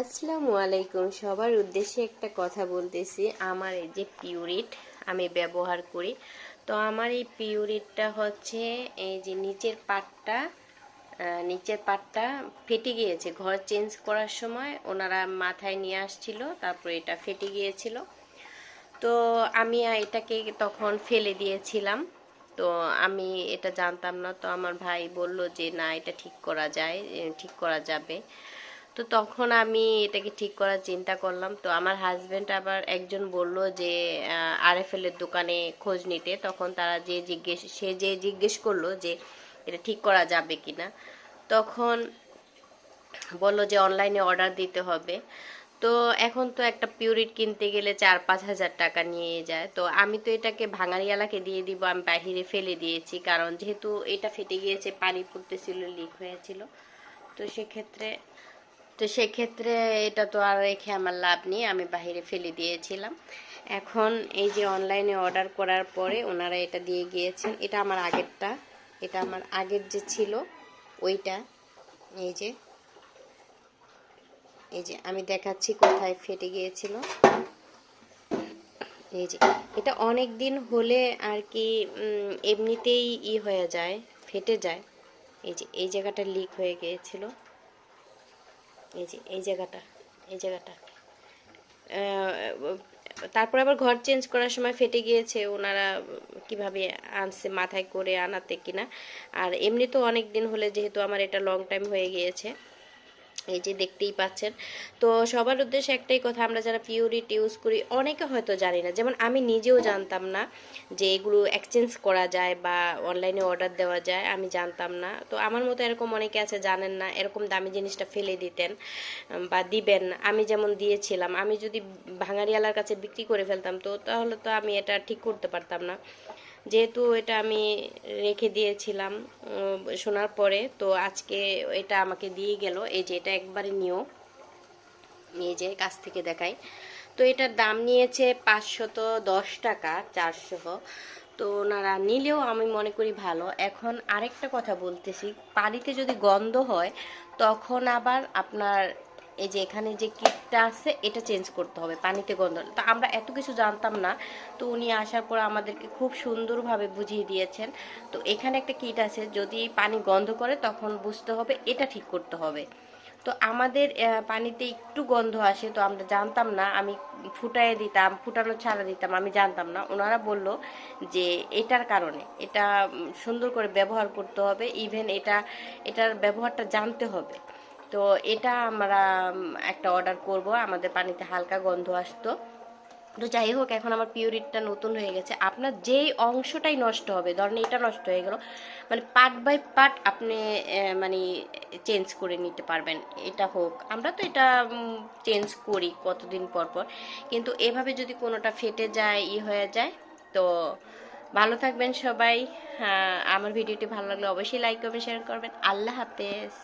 আসসালামু আলাইকুম। সবার উদ্দেশ্যে একটা কথা বলতেছি। আমার এই যে পিউরিট আমি ব্যবহার করি। তো আমার এই পিউরিটটা হচ্ছে এই যে নিচের পাটটা নিচের পাটটা ফেটে গিয়েছে। ঘর চেঞ্জ করার সময় ওনারা মাথায় নিয়ে আসছিল, তারপর এটা ফেটে গিয়েছিল। তো আমি এটাকে তখন ফেলে দিয়েছিলাম। তো আমি এটা জানতাম না। তো আমার ভাই বলল যে, না, এটা ঠিক করা যায় ঠিক করা যাবে। তো তখন আমি এটাকে ঠিক করার চিন্তা করলাম। তো আমার হাজব্যান্ড আবার একজন বলল যে আরএফএল এর দোকানে খোঁজ নিতে। তখন তারা যে জিজ্ঞেস, সে যে জিজ্ঞেস করল যে, এটা ঠিক করা যাবে কিনা। তখন বলল যে অনলাইনে অর্ডার দিতে হবে। তো এখন তো একটা পিউরিট কিনতে গেলে চার পাঁচ হাজার টাকা নিয়ে যায়। তো আমি তো এটাকে ভাঙারিয়ালাকে দিয়ে দিব, আমি বাহিরে ফেলে দিয়েছি। কারণ যেহেতু এটা ফেটে গিয়েছে, পানি পড়তেছিল লিক হয়েছিল। তো সেক্ষেত্রে তো সেক্ষেত্রে এটা তো আর রেখে আমার লাভ নেই, আমি বাইরে ফেলে দিয়েছিলাম। এখন এই যে অনলাইনে অর্ডার করার পরে ওনারা এটা দিয়ে গিয়েছেন। এটা আমার আগেরটা, এটা আমার আগের যে ছিল, ওইটা, এই যে এই যে আমি দেখাচ্ছি কোথায় ফেটে গিয়েছিল। এই যে, এটা অনেক দিন হলে আর কি এমনিতেই ই হয়ে যায়, ফেটে যায়। এই যে, এই জায়গাটা লিক হয়ে গিয়েছিল। এই যে, এই জায়গাটা এই জায়গাটা। তারপর আবার ঘর চেঞ্জ করার সময় ফেটে গিয়েছে, ওনারা কীভাবে আনছে, মাথায় করে আনাতে কিনা। আর এমনি তো অনেক দিন হলে যেহেতু আমার এটা লং টাইম হয়ে গিয়েছে এই যে দেখতেই পাচ্ছেন। তো সবার উদ্দেশ্যে একটাই কথা, আমরা যারা পিউরিট ইউজ করি, অনেকে হয়তো জানি না। যেমন আমি নিজেও জানতাম না যে এগুলো এক্সচেঞ্জ করা যায় বা অনলাইনে অর্ডার দেওয়া যায়, আমি জানতাম না। তো আমার মতো এরকম অনেকে আছে, জানেন না, এরকম দামি জিনিসটা ফেলে দিতেন বা দিবেন আমি যেমন দিয়েছিলাম, আমি যদি ভাঙারিয়ালার কাছে বিক্রি করে ফেলতাম, তো তাহলে তো আমি এটা ঠিক করতে পারতাম না। যেহেতু এটা আমি রেখে দিয়েছিলাম শোনার পরে, তো আজকে এটা আমাকে দিয়ে গেল। এই যে এটা একবারে নিও। নিয়ে যে কাছ থেকে দেখাই। তো এটার দাম নিয়েছে পাঁচশত দশ টাকা চারশো তো ওনারা নিলেও আমি মনে করি ভালো। এখন আরেকটা কথা বলতেছি পানিতে যদি গন্ধ হয়, তখন আবার আপনার এই যে এখানে যে কিটটা আছে, এটা চেঞ্জ করতে হবে পানিতে গন্ধ। তো আমরা এত কিছু জানতাম না, তো উনি আসার পর আমাদেরকে খুব সুন্দরভাবে বুঝিয়ে দিয়েছেন। তো এখানে একটা কিট আছে, যদি পানি গন্ধ করে তখন বুঝতে হবে এটা ঠিক করতে হবে। তো আমাদের পানিতে একটু গন্ধ আসে, তো আমরা জানতাম না, আমি ফুটায় দিতাম, ফুটানো ছাড়া দিতাম, আমি জানতাম না। ওনারা বলল যে এটার কারণে, এটা সুন্দর করে ব্যবহার করতে হবে ইভেন এটা, এটার ব্যবহারটা জানতে হবে। তো এটা আমরা একটা অর্ডার করব। আমাদের পানিতে হালকা গন্ধ আসতো। তো যাই হোক এখন আমার পিউরিটটা নতুন হয়ে গেছে। আপনার যেই অংশটাই নষ্ট হবে ধরেন এটা নষ্ট হয়ে গেল মানে পার্ট বাই পার্ট আপনি মানে চেঞ্জ করে নিতে পারবেন। এটা হোক আমরা তো এটা চেঞ্জ করি কতদিন পর পর। কিন্তু এভাবে যদি কোনোটা ফেটে যায় ই হয়ে যায় তো ভালো থাকবেন সবাই। হ্যাঁ, আমার ভিডিওটি ভালো লাগলে অবশ্যই লাইক করবেন শেয়ার করবেন। আল্লাহ হাফেজ।